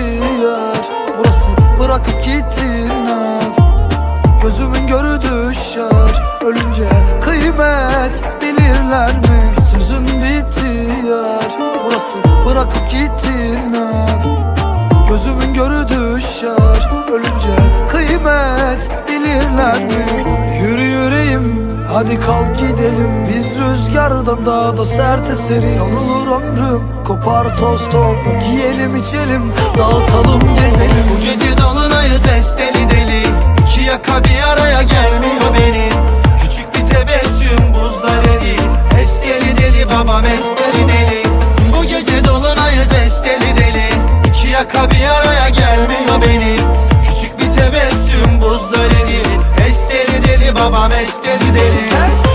yer Burası bırakıp gittin ev Gözümün görü düşer. Ölünce kıymet bilirler mi? Sözün bitti yer Burası bırakıp gittin ev Gözümün görü düşer. Ölünce kıymet bilirler mi? Hadi kalk gidelim Biz rüzgardan daha da sert eseriz. Sanılır ömrüm Kopar toz toprak Yiyelim içelim Dağıtalım gezelim. Bu gece dolunayız esteli deli babam esteli deli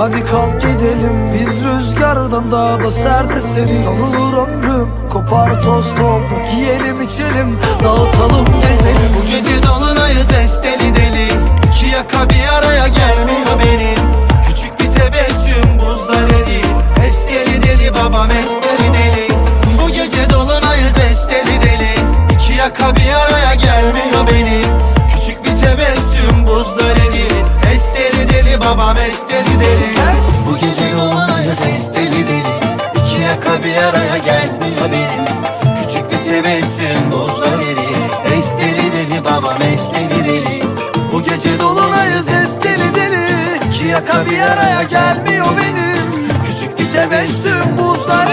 Hadi kalk gidelim Biz rüzgardan daha da sert eseriz Sanılır ömrüm Kopar toz toprak Yiyelim içelim Dağıtalım gezelim. Bu gece dolunayız esteli deli. İki yaka bir araya gelmiyor benim Küçük bir tebessüm buzlar eril Esteli deli babam esteli gece dolunayız esteli deli İki yaka bir araya gelmiyor benim. Küçük bir tebessüm buzlar eril Esteli deli babam esteli deli Bu gece dolunayız esteli deli İki yaka bir araya gelmiyor benim. Küçük bir tebessüm buzlar